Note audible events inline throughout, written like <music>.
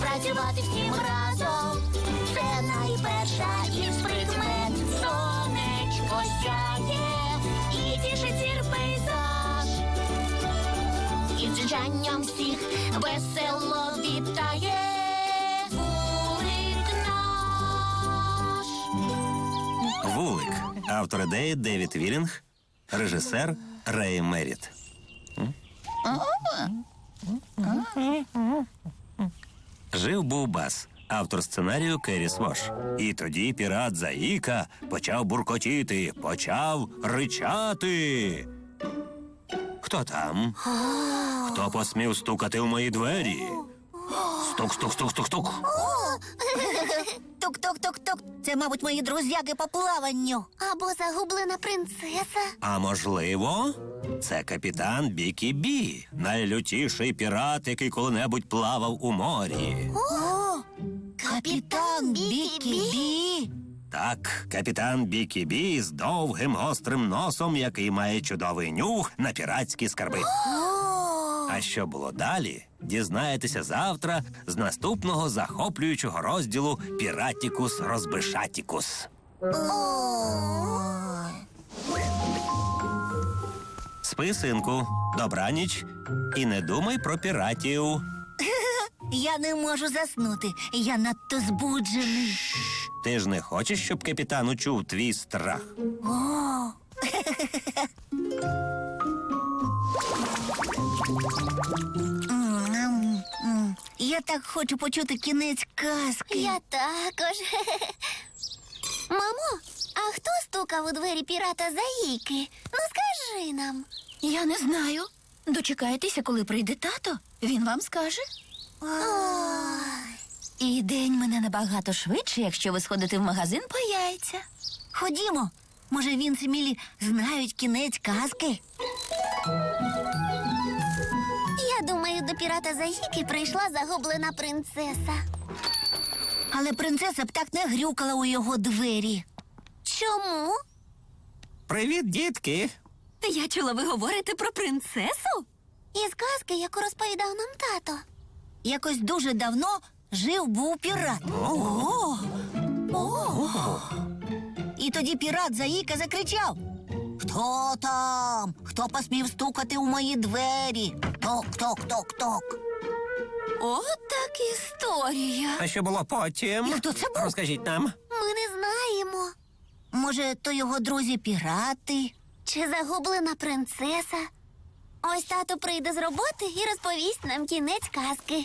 працювати всім разом. Це найперша із прикмет. Сонечко сяє і тішить зір пейзаж. І дзижанням всіх весело вітає. Вулик наш. Вулик. Автор ідеї Девід Вілінг, режисер Рей Меріт. Жив був бас. Автор сценарію Керіс Вош. І тоді пірат Заїка почав буркотіти, почав ричати. Хто там? Хто посмів стукати в мої двері? Стук, стук, стук, стук, стук. Тук-тук-тук-тук. Це, мабуть, мої друзяки по плаванню. Або загублена принцеса. А можливо, це капітан Бікі Бі, найлютіший пірат, який коли-небудь плавав у морі. О, капітан Бікі-Бі. Так, капітан Бікі Бі з довгим гострим носом, який має чудовий нюх на піратські скарби. А що було далі? Дізнаєтеся завтра з наступного захоплюючого розділу Піратікус Розбишатікус. Спи, синку, добраніч і не думай про піратів. <laughs> Я не можу заснути. Я надто збуджений. Ти ж не хочеш, щоб капітан учув твій страх. О. Я так хочу почути кінець казки. Я також. <laughs> Мамо, а хто стукав у двері пірата Заїки? Ну скажи нам. Я не знаю. Дочекайтеся, коли прийде тато. Він вам скаже. І день мене набагато швидше, якщо ви сходите в магазин по яйця. Ходімо. Може, він і Мілі знають кінець казки. Я думаю, до пірата Заїки прийшла загублена принцеса. Але принцеса б так не грюкала у його двері. Чому? Привіт, дітки! Я чула, ви говорите про принцесу? Із казки, яку розповідав нам тато. Якось дуже давно жив був пірат. О! О! І тоді пірат Заїка закричав: Хто там? Хто посмів стукати у мої двері? Ток, ток, ток, ток. От так історія. А що було потім? І хто це був? Розкажіть нам. Ми не знаємо. Може, то його друзі пірати? Чи загублена принцеса? Ось тато прийде з роботи і розповість нам кінець казки.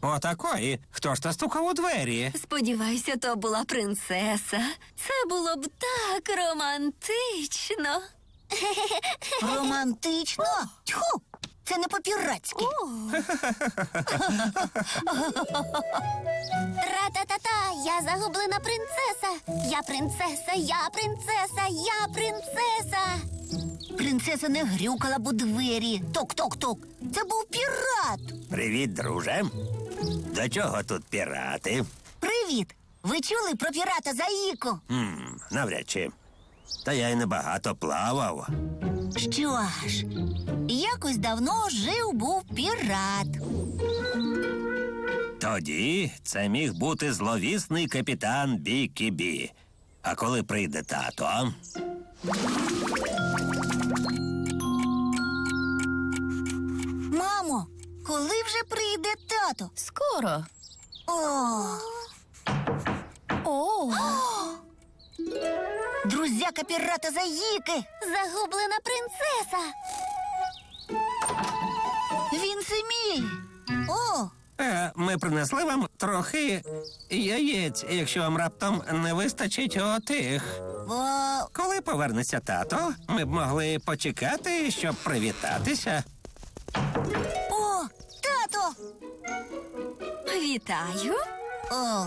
Отакої. Хто ж та стукав у двері? Сподіваюся, то була принцеса. Це було б так романтично. <laughs> Романтично? Тьху! Це не по-піратськи. Ра-та-та-та, я загублена принцеса. Я принцеса, я принцеса, я принцеса. Принцеса не грюкала б у двері. Ток-ток-ток. Це був пірат. Привіт, друже. До чого тут пірати? Привіт! Ви чули про пірата Заїку? Хм, навряд чи. Та я й небагато плавав. Що ж, якось давно жив був пірат. Тоді це міг бути зловісний капітан Бікі Бі. А коли прийде тато, Мамо, коли вже прийде тато? Скоро. О, О, <gasps> <gasps> друзяка пірата Заїки. Загублена принцеса. Він Семіль. О, е, ми принесли вам трохи яєць, якщо вам раптом не вистачить отих. о, Коли повернеться тато, ми б могли почекати, щоб привітатися. о, тато. вітаю. О,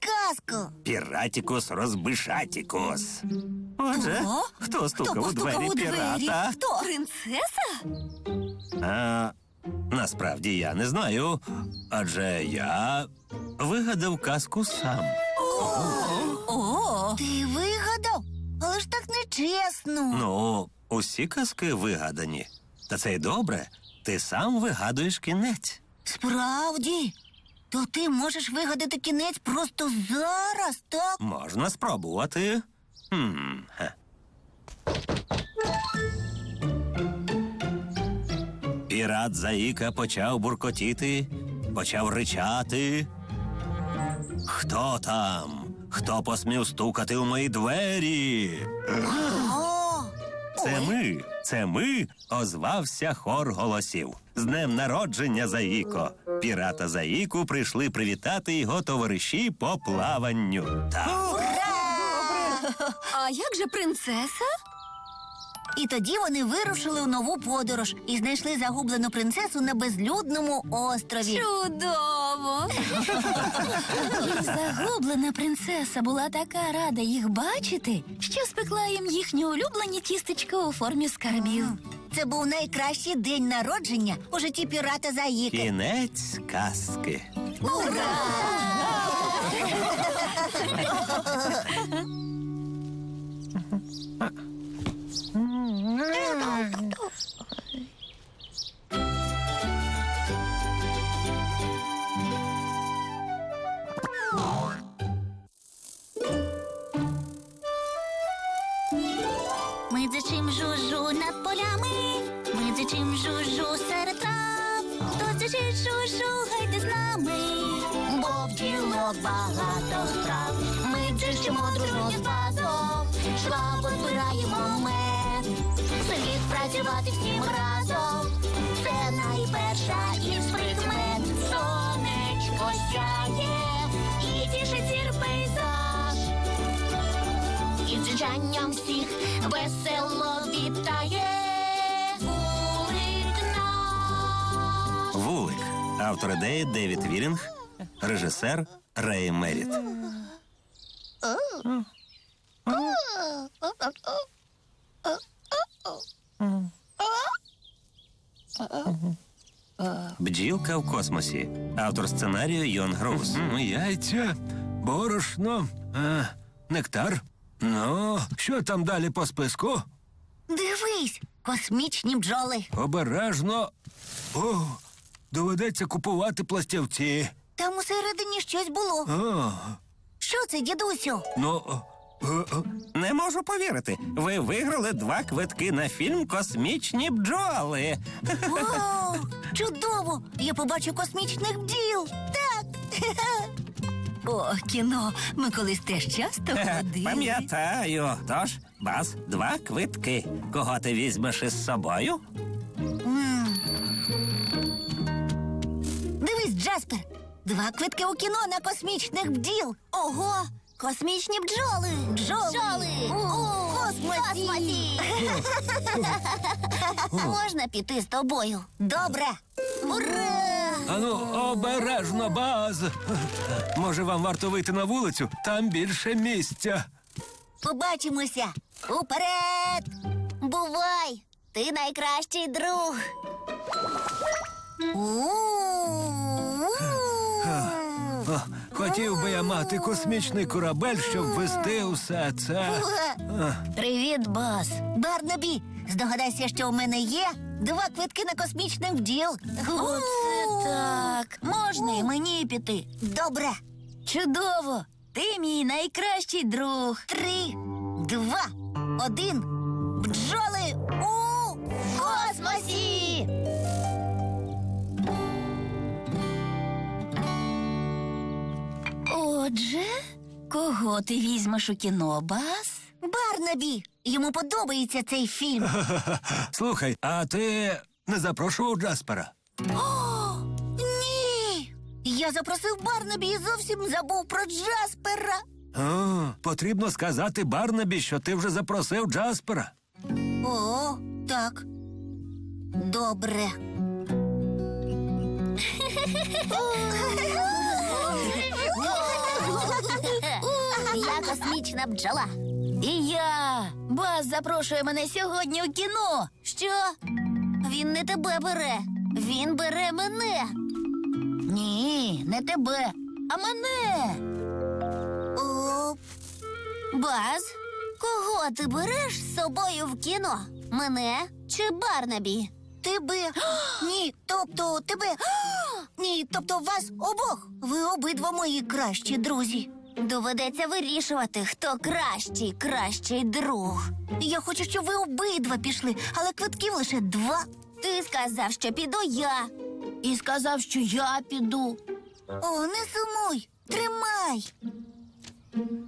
казку. Піратікус розбишатікус. Отже, О, хто стукав у двері постукав двері? пірата? Хто? Принцеса? А, насправді я не знаю, адже я вигадав казку сам. О, ти вигадав? Але ж так нечесно. Ну, усі казки вигадані. Та це й добре. Ти сам вигадуєш кінець. Справді. То ти можеш вигадати кінець просто зараз, так? Можна спробувати. Хм. Пірат Заїка почав буркотіти, почав ричати. Хто там? Хто посмів стукати у мої двері? Це ми, це ми, озвався хор голосів. З днем народження Заїко. Пірата Заїку прийшли привітати його товариші по плаванню. Так. А як же принцеса? І тоді вони вирушили у нову подорож і знайшли загублену принцесу на безлюдному острові. Чудово! Загублена принцеса була така рада їх бачити, що спекла їм їхні улюблені тістечка у формі скарбів. Це був найкращий день народження у житті пірата Заїки. Кінець казки. Ми <laughs> дзичим жужу серед трав. Хто дзичить жужу, гайте з нами, бо в ділок багато страв. Ми дзичимо дружно з базом, швабо збираємо мед. Слід працювати всім разом. Це найперша із прикмет. Сонечко сяє і тішить зір пейзаж. І дзижанням всіх весело вітає Автор ідеї Девід Вірінг, режисер Рей Меріт. Бджілка в космосі. Автор сценарію Йон Гроус. Яйця, борошно, а, нектар. Ну, що там далі по списку? Дивись, космічні бджоли. Обережно. О, доведеться купувати пластівці. Там усередині щось було. О, Що це, дідусю? ну. е, е, Не можу повірити. Ви виграли два квитки на фільм Космічні бджоли. О, <laughs> чудово! Я побачу космічних бджіл. Так. <laughs> О, кіно. Ми колись теж часто ходили. Пам'ятаю. Тож, бас, два квитки. Кого ти візьмеш із собою? Джаспер. Два квитки у кіно на космічних бджіл. Ого! Космічні бджоли! Бджоли! Бджоли! У космосі! космосі! <laughs> Можна піти з тобою? Добре! Ура! Ану, обережно, баз. Може, вам варто вийти на вулицю? Там більше місця. Побачимося! Уперед! Бувай! Ти найкращий друг. О, хотів би я мати космічний корабель, щоб вести усе це. Привіт, бас. Барнабі, здогадайся, що у мене є два квитки на космічних бджіл. Оце так. Можна і мені піти. Добре. Чудово! Ти мій найкращий друг. Три, два, один. Отже, кого ти візьмеш у кіно, бас? Барнабі. Йому подобається цей фільм. <laughs> Слухай, а ти не запрошував Джаспера? О, ні. Я запросив Барнабі і зовсім забув про Джаспера. О, потрібно сказати Барнабі, що ти вже запросив Джаспера. О, так. Добре. <laughs> <laughs> космічна бджола. І я. Бас запрошує мене сьогодні у кіно. Що? Він не тебе бере. Він бере мене. Ні, не тебе, а мене. О, Баз, кого ти береш з собою в кіно? Мене чи Барнабі? Тебе. <gasps> Ні, тобто тебе. <gasps> Ні, тобто вас обох. Ви обидва мої кращі друзі. Доведеться вирішувати, хто кращий, кращий друг. Я хочу, щоб ви обидва пішли, але квитків лише два. Ти сказав, що піду я. І сказав, що я піду. О, не сумуй, тримай.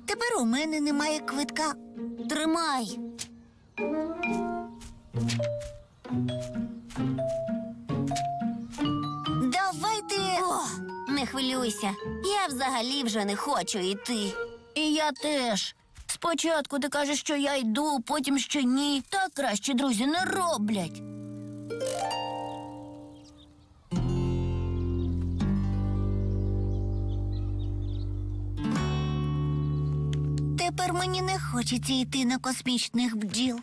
Тепер у мене немає квитка. Тримай. Хвилюйся. Я взагалі вже не хочу йти. І я теж. Спочатку ти кажеш, що я йду, потім що ні. Так кращі друзі не роблять. Тепер мені не хочеться йти на космічних бджіл.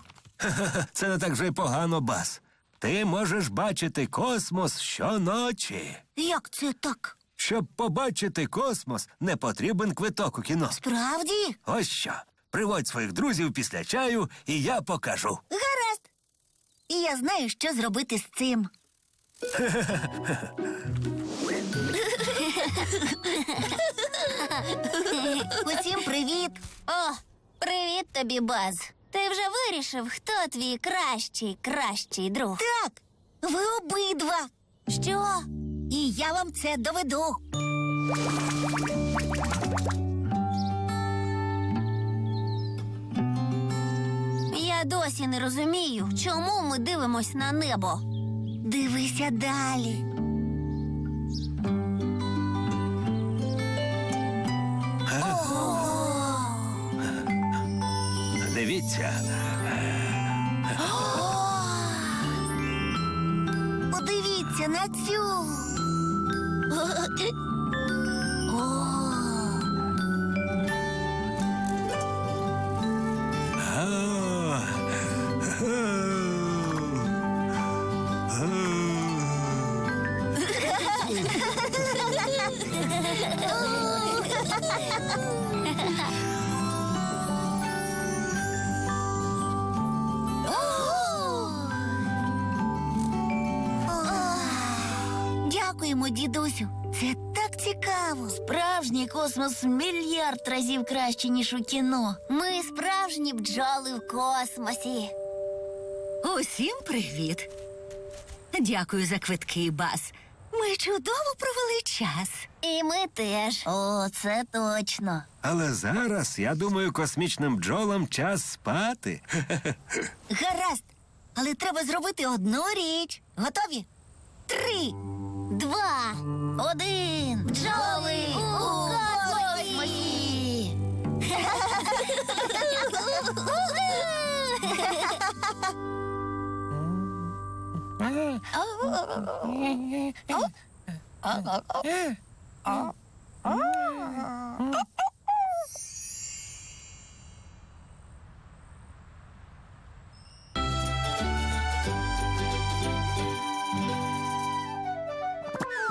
Це не так вже й погано, бас. Ти можеш бачити космос щоночі. Як це так? Щоб побачити космос, не потрібен квиток у кіно. Справді? Ось що. Приводь своїх друзів після чаю, і я покажу. Гаразд. І я знаю, що зробити з цим. Усім привіт. О, привіт тобі, Баз. Ти вже вирішив, хто твій кращий, кращий друг. Так, ви обидва. Що? І я вам це доведу. Я досі не розумію, чому ми дивимось на небо. Дивися далі. Дивіться, Подивіться на цю. <laughs> А, <laughs> дідусю. Це так цікаво. Справжній космос мільярд разів краще, ніж у кіно. Ми справжні бджоли в космосі. Усім привіт. Дякую за квитки, Бас. Ми чудово провели час. І ми теж. О, це точно. але зараз, я думаю, космічним бджолам час спати. Гаразд. Але треба зробити одну річ. Готові? Три. Два. Один. Бджоли у космосі.